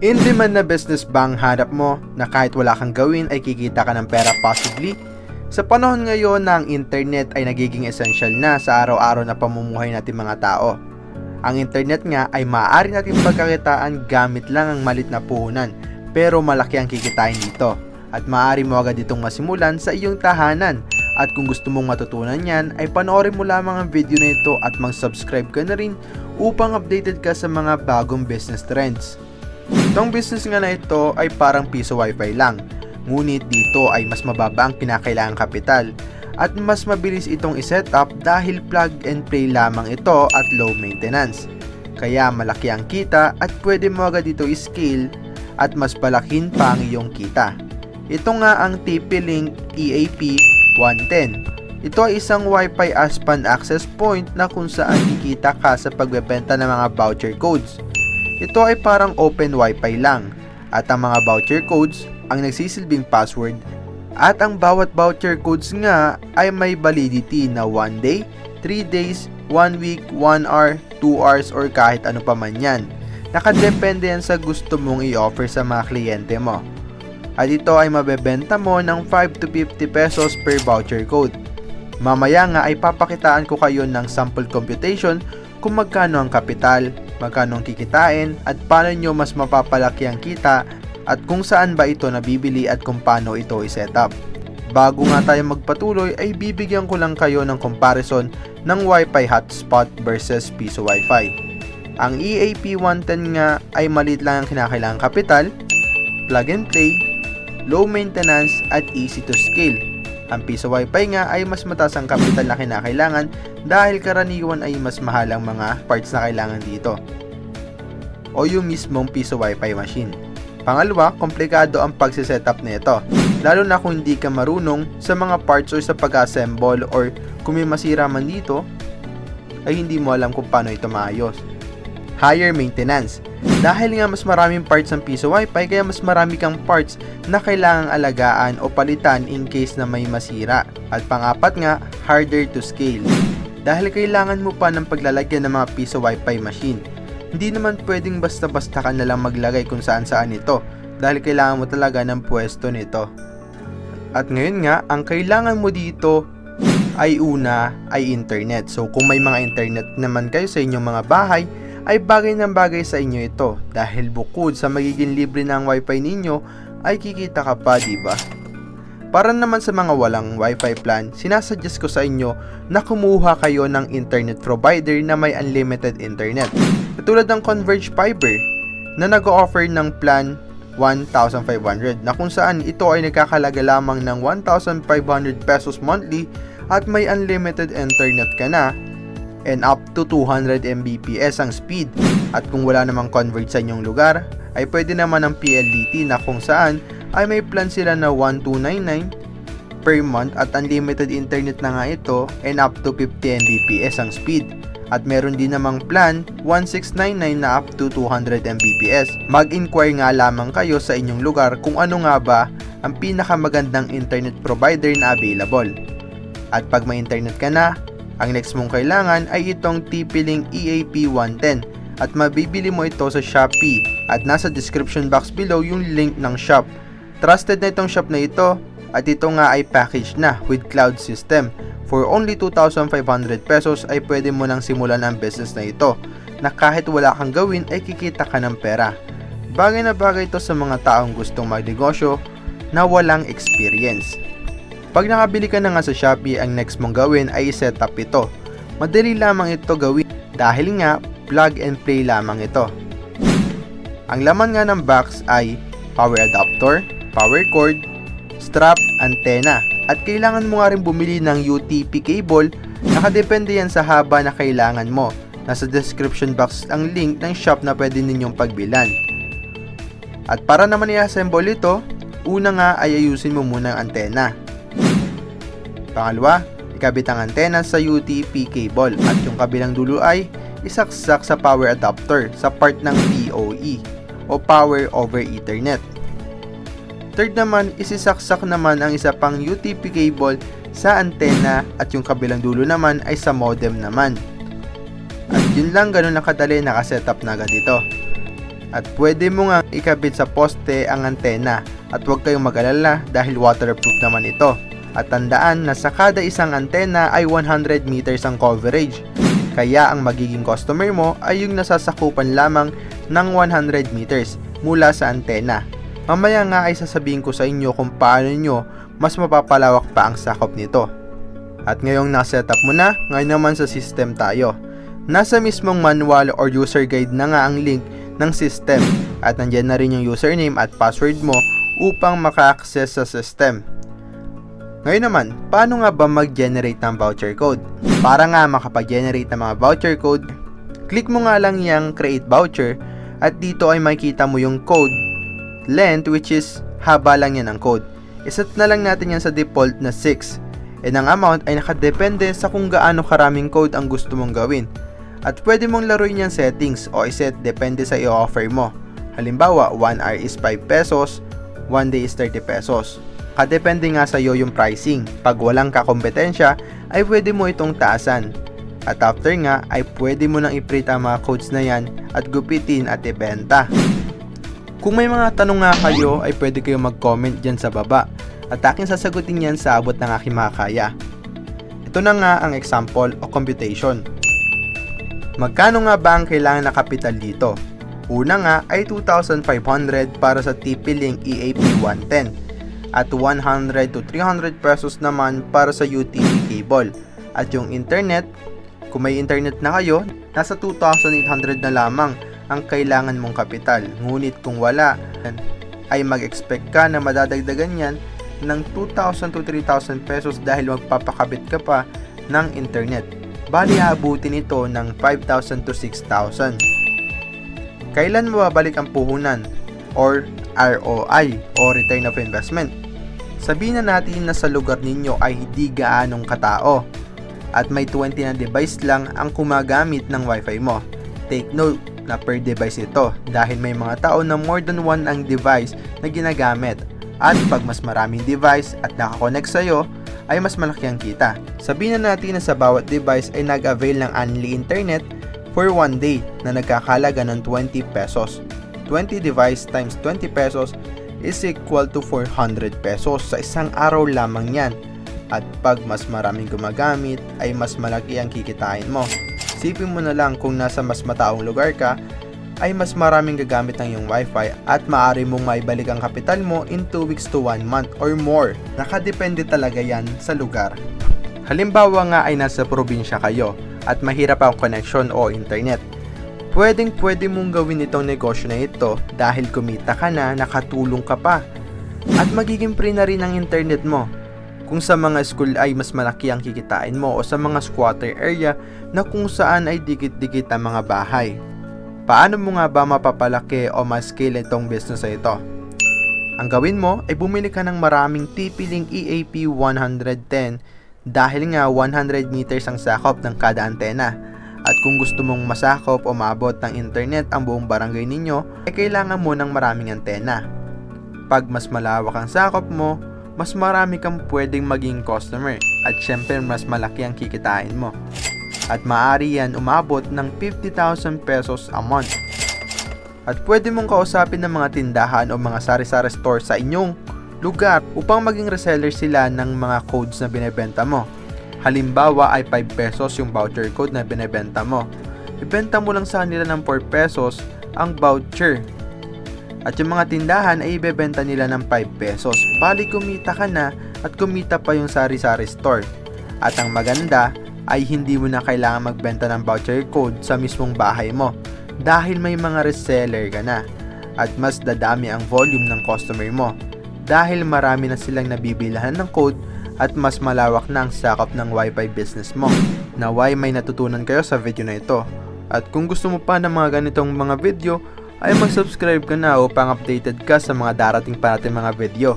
In-demand na business bang hanap mo na kahit wala kang gawin ay kikita ka ng pera possibly? Sa panahon ngayon na ang internet ay nagiging essential na sa araw-araw na pamumuhay natin mga tao. Ang internet nga ay maaari natin pagkakitaan gamit lang ang malit na puhunan pero malaki ang kikitain dito at maaari mo agad itong masimulan sa iyong tahanan at kung gusto mong matutunan yan ay panoorin mo lamang ang video na ito at mag-subscribe ka na rin upang updated ka sa mga bagong business trends. Itong business nga na ito ay parang piso wifi lang. Ngunit dito ay mas mababa ang kinakailangang kapital at mas mabilis itong iset up dahil plug and play lamang ito at low maintenance. Kaya malaki ang kita at pwede mo agad ito i-scale at mas palakin pa ang iyong kita. Ito nga ang TP-Link EAP 110. Ito ay isang Wi-Fi ASPAN access point na kung saan kikita ka sa pagbebenta ng mga voucher codes. Ito ay parang open wifi lang at ang mga voucher codes ang nagsisilbing password at ang bawat voucher codes nga ay may validity na 1 day, 3 days, 1 week, 1 hour, 2 hours or kahit ano pa man yan. Nakadepende yan sa gusto mong i-offer sa mga kliyente mo. At ito ay mabebenta mo ng 5 to 50 pesos per voucher code. Mamaya nga ay papakitaan ko kayo ng sample computation kung magkano ang kapital, magkano ang kikitain, at paano nyo mas mapapalaki ang kita at kung saan ba ito nabibili at kung paano ito i-set up. Bago nga tayo magpatuloy ay bibigyan ko lang kayo ng comparison ng Wi-Fi hotspot versus piso Wi-Fi. Ang EAP 110 nga ay maliit lang ang kinakailangang kapital, plug and play, low maintenance at easy to scale. Ang piso wifi nga ay mas mataas ang kapital na kinakailangan dahil karaniwan ay mas mahal ang mga parts na kailangan dito. O yung mismong piso wifi machine. Pangalawa, komplikado ang pagsisetup nito. Lalo na kung hindi ka marunong sa mga parts or sa pag-assemble or kung may masira man dito, ay hindi mo alam kung paano ito maayos. Higher maintenance. Dahil nga mas maraming parts ng piso wifi kaya mas marami kang parts na kailangang alagaan o palitan in case na may masira. At pangapat nga, harder to scale. Dahil kailangan mo pa ng paglalagyan ng mga piso wifi machine. Hindi naman pwedeng basta-basta ka na lang maglagay kung saan saan ito dahil kailangan mo talaga ng pwesto nito. At ngayon nga, ang kailangan mo dito ay una ay internet. So kung may mga internet naman kayo sa inyong mga bahay, ay bagay ng bagay sa inyo ito dahil bukod sa magiging libre ng wifi ninyo ay kikita ka pa, ba? Para naman sa mga walang wifi plan, sinasuggest ko sa inyo na kumuha kayo ng internet provider na may unlimited internet. Katulad ng Converge Fiber na nag-offer ng plan 1,500 na kung saan ito ay nagkakalaga lamang ng 1,500 pesos monthly at may unlimited internet ka na and up to 200 Mbps ang speed. At kung wala namang convert sa inyong lugar, ay pwede naman ang PLDT na kung saan ay may plan sila na 1299 per month at unlimited internet na nga ito and up to 50 Mbps ang speed. At meron din namang plan 1699 na up to 200 Mbps. Mag-inquire nga lamang kayo sa inyong lugar kung ano nga ba ang pinakamagandang internet provider na available. At pag may internet ka na, ang next mong kailangan ay itong TP-Link EAP 110 at mabibili mo ito sa Shopee at nasa description box below yung link ng shop. Trusted na itong shop na ito at ito nga ay packaged na with cloud system. For only 2,500 pesos ay pwede mo nang simulan ang business na ito na kahit wala kang gawin ay kikita ka ng pera. Bagay na bagay ito sa mga taong gustong magnegosyo na walang experience. Pag nakabili ka na nga sa Shopee, ang next mong gawin ay set up ito. Madali lamang ito gawin dahil nga plug and play lamang ito. Ang laman nga ng box ay power adapter, power cord, strap, antena. At kailangan mo nga rin bumili ng UTP cable, nakadepende yan sa haba na kailangan mo. Nasa description box ang link ng shop na pwede ninyong pagbilan. At para naman i-assemble ito, una nga ay ayusin mo muna ang antena. Pangalawa, ikabit ang antena sa UTP cable at yung kabilang dulo ay isaksak sa power adapter sa part ng PoE o Power over Ethernet. Third naman, isisaksak naman ang isa pang UTP cable sa antena at yung kabilang dulo naman ay sa modem naman. At yun lang ganun na kadali nakasetup na agad ito. At pwede mo nga ikabit sa poste ang antena at huwag kayong mag-alala dahil waterproof naman ito. At tandaan na sa kada isang antena ay 100 meters ang coverage. Kaya ang magiging customer mo ay yung nasasakupan lamang ng 100 meters mula sa antena. Mamaya nga ay sasabihin ko sa inyo kung paano nyo mas mapapalawak pa ang sakop nito. At ngayong nasetup mo na, ngayon naman sa system tayo. Nasa mismong manual or user guide na nga ang link ng system at nandyan na rin yung username at password mo upang maka-access sa system. Ngayon naman, paano nga ba mag-generate ng voucher code? Para nga makapag-generate ng mga voucher code, click mo nga lang yung create voucher at dito ay makikita mo yung code length which is haba lang yan ng code. Iset na lang natin yan sa default na 6 and ang amount ay nakadepende sa kung gaano karaming code ang gusto mong gawin. At pwede mong laruin yung settings o iset depende sa i-offer mo. Halimbawa, 1 hour is 5 pesos, 1 day is 30 pesos. Kadepende nga sa iyo yung pricing. Pag walang kakompetensya, ay pwede mo itong taasan. At after nga, ay pwede mo nang i-print ang mga codes na yan at gupitin at ibenta. Kung may mga tanong nga kayo, ay pwede kayo mag-comment dyan sa baba at aking sasagutin yan sa abot ng aking makakaya. Ito na nga ang example o computation. Magkano nga ba ang kailangan na kapital dito? Una nga ay 2,500 para sa TP-Link EAP 110 at 100 to 300 pesos naman para sa UTP cable. At yung internet, kung may internet na kayo, nasa 2,800 na lamang ang kailangan mong kapital. Ngunit kung wala, ay mag-expect ka na madadagdagan yan ng 2,000 to 3,000 pesos dahil magpapakabit ka pa ng internet. Bali aabutin ito ng 5,000 to 6,000. Kailan mababalik ang puhunan or ROI o Return of Investment? Sabihin na natin na sa lugar ninyo ay hindi gaanong katao at may 20 na device lang ang kumagamit ng wifi mo. Take note na per device ito dahil may mga tao na more than one ang device na ginagamit at pag mas maraming device at nakakonect sa'yo ay mas malaki ang kita. Sabihin na natin na sa bawat device ay nag-avail ng unli internet for one day na nagkakalaga ng 20 pesos. 20 device times 20 pesos is equal to 400 pesos sa isang araw lamang yan. At pag mas maraming gumagamit ay mas malaki ang kikitain mo. Sipin mo na lang kung nasa mas mataong lugar ka ay mas maraming gagamit ng iyong wifi at maaari mong maibalik ang kapital mo in 2 weeks to 1 month or more. Nakadepende talaga yan sa lugar. Halimbawa nga ay nasa probinsya kayo at mahirap ang connection o internet. Pwedeng pwede mong gawin itong negosyo na ito dahil kumita ka na, nakatulong ka pa. At magiging free na rin ang internet mo. Kung sa mga school ay mas malaki ang kikitain mo o sa mga squatter area na kung saan ay dikit-dikit ang mga bahay. Paano mo nga ba mapapalaki o ma-scale itong business na ito? Ang gawin mo ay bumili ka ng maraming TP-Link EAP 110 dahil nga 100 meters ang sakop ng kada antena. At kung gusto mong masakop o maabot ng internet ang buong barangay ninyo, ay kailangan mo ng maraming antena. Pag mas malawak ang sakop mo, mas marami kang pwedeng maging customer at syempre mas malaki ang kikitain mo. At maaari yan umabot ng 50,000 pesos a month. At pwede mong kausapin ng mga tindahan o mga sari-sari store sa inyong lugar upang maging reseller sila ng mga codes na binebenta mo. Halimbawa ay 5 pesos yung voucher code na binebenta mo. Ibenta mo lang sa kanila ng 4 pesos ang voucher. At yung mga tindahan ay ibebenta nila ng 5 pesos. Bali kumita ka na at kumita pa yung sari-sari store. At ang maganda ay hindi mo na kailangan magbenta ng voucher code sa mismong bahay mo dahil may mga reseller ka na at mas dadami ang volume ng customer mo dahil marami na silang nabibilahan ng code at mas malawak na ang sakop ng wifi business mo. Naway may natutunan kayo sa video na ito. At kung gusto mo pa ng mga ganitong mga video, ay mag-subscribe ka na upang updated ka sa mga darating pa natin mga video.